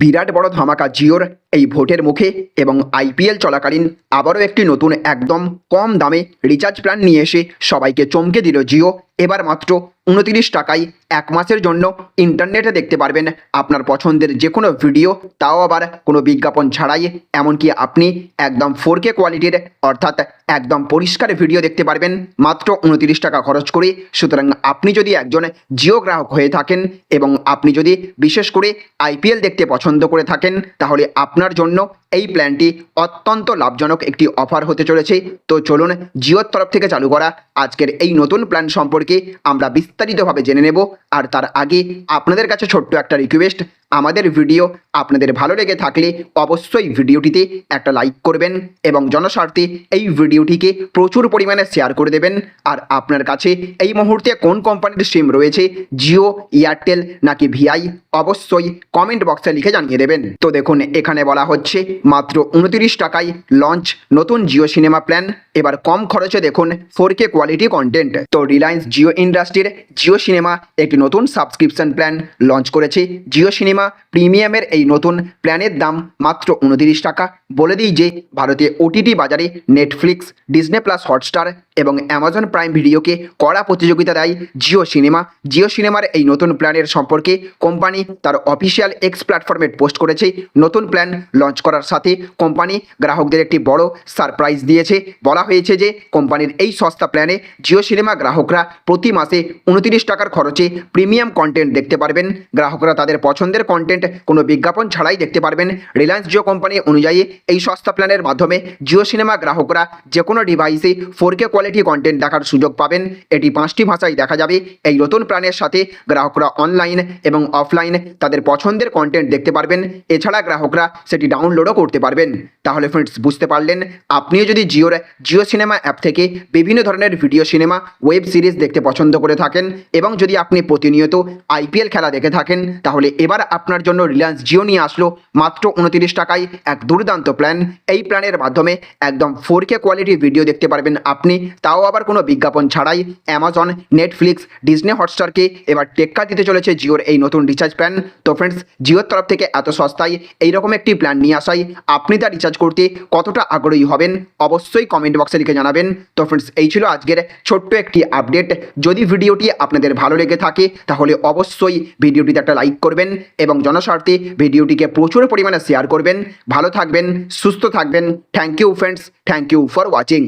বিরাট বড় ধামাকা জিওর এই ভোটের মুখে এবং আইপিএল চলাকালীন আবারও একটি নতুন একদম কম দামে রিচার্জ প্ল্যান নিয়ে এসে সবাইকে চমকে দিল জিও। এবার মাত্র উনতিরিশ টাকায় এক মাসের জন্য ইন্টারনেটে দেখতে পারবেন আপনার পছন্দের যে কোনো ভিডিও, তাও আবার কোনো বিজ্ঞাপন ছাড়াই। এমনকি আপনি একদম ফোর কে কোয়ালিটির অর্থাৎ একদম পরিষ্কার ভিডিও দেখতে পারবেন। মাত্র উনতিরিশ টাকা খরচ করে। সুতরাং আপনি যদি একজন জিও গ্রাহক হয়ে থাকেন এবং আপনি যদি বিশেষ করে আইপিএল দেখতে পছন্দ করে থাকেন, তাহলে আপনার জন্য এই প্ল্যানটি অত্যন্ত লাভজনক একটি অফার হতে চলেছে। তো চলুন জিওর তরফ থেকে চালু করা আজকের এই নতুন প্ল্যান সম্পর্কে আমরা বিস্তারিতভাবে জেনে নেব। আর তার আগে আপনাদের কাছে ছোট্ট একটা রিকোয়েস্ট আমাদের ভিডিও আপনাদের ভালো লেগে থাকলে অবশ্যই ভিডিওটিতে একটা লাইক করবেন এবং জনস্বার্থে এই ভিডিওটিকে প্রচুর পরিমাণে শেয়ার করে দেবেন। আর আপনার কাছে এই মুহূর্তে কোন কোম্পানির সিম রয়েছে? জিও এয়ারটেল নাকি ভিআই অবশ্যই কমেন্ট বক্সে লিখে জানিয়ে দেবেন। তো দেখুন, এখানে বলা হচ্ছে মাত্র উনতিরিশ টাকায় লঞ্চ নতুন জিও সিনেমা প্ল্যান এবার কম খরচে দেখুন ফোর কে কোয়ালিটি কন্টেন্ট তো রিলায়েন্স জিও ইন্ডাস্ট্রির জিও সিনেমা একটি নতুন সাবস্ক্রিপশন প্ল্যান লঞ্চ করেছে। জিও সিনেমা প্রিমিয়ামের এই নতুন প্ল্যানের দাম মাত্র উনতিরিশ টাকা। বলে দিই যে ভারতীয় ওটিটি বাজারে নেটফ্লিক্স ডিসনে প্লাস হটস্টার এবং অ্যামাজন প্রাইম ভিডিওকে কড়া প্রতিযোগিতা দেয় জিও সিনেমা জিও সিনেমার এই নতুন প্ল্যানের সম্পর্কে কোম্পানি তার অফিসিয়াল এক্স প্ল্যাটফর্মে পোস্ট করেছে। নতুন প্ল্যান লঞ্চ করার সাথে কোম্পানি গ্রাহকদের একটি বড় সারপ্রাইজ দিয়েছে। বলা হয়েছে যে, কোম্পানির এই সস্তা প্ল্যানে জিও সিনেমা গ্রাহকরা প্রতি মাসে উনতিরিশ টাকার খরচে প্রিমিয়াম কন্টেন্ট দেখতে পারবেন। গ্রাহকরা তাদের পছন্দের কন্টেন্ট কোনো বিজ্ঞাপন ছাড়াই দেখতে পারবেন। রিলায়েন্স জিও কোম্পানি অনুযায়ী এই সস্তা প্ল্যানের মাধ্যমে জিও সিনেমা গ্রাহকরা যে কোনো ডিভাইসে ফোর কে কোয়ালিটি কন্টেন্ট দেখার সুযোগ পাবেন। এটি পাঁচটি ভাষায় দেখা যাবে। এই নতুন প্ল্যানের সাথে গ্রাহকরা অনলাইন এবং অফলাইন তাদের পছন্দের কন্টেন্ট দেখতে পারবেন। এছাড়া গ্রাহকরা সেটি ডাউনলোডও করতে পারবেন। তাহলে ফ্রেন্ডস বুঝতে পারলেন? আপনিও যদি জিওর জিও সিনেমা অ্যাপ থেকে বিভিন্ন ধরনের ভিডিও সিনেমা ওয়েব সিরিজ দেখতে পছন্দ করে থাকেন এবং যদি আপনি প্রতিনিয়ত আইপিএল খেলা দেখে থাকেন, তাহলে এবার আপনার জন্য রিলায়েন্স জিও নিয়ে আসলো মাত্র উনতিরিশ টাকায় এক দুর্দান্ত প্ল্যান এই প্ল্যানের মাধ্যমে একদম ফোর কে কোয়ালিটির ভিডিও দেখতে পারবেন আপনি। তাও আবার কোনো বিজ্ঞাপন ছাড়াই অ্যামাজন নেটফ্লিক্স ডিজনে হটস্টারকে এবার টেক্কা দিতে চলেছে জিওর এই নতুন রিচার্জ প্ল্যান তো ফ্রেন্ডস জিওর তরফ থেকে এত সস্তায় এইরকম একটি প্ল্যান নিয়ে আসাই আপনি তা রিচার্জ করতে কতটা আগ্রহী হবেন অবশ্যই কমেন্ট বক্সে লিখে জানাবেন। তো ফ্রেন্ডস এই ছিল আজকের ছোট্ট একটি আপডেট যদি ভিডিওটি আপনাদের ভালো লেগে থাকে, তাহলে অবশ্যই ভিডিওটিতে একটা লাইক করবেন এবং জনস্বার্থে ভিডিওটিকে প্রচুর পরিমাণে শেয়ার করবেন। ভালো থাকবেন, সুস্থ থাকবেন। Thank you friends thank you for watching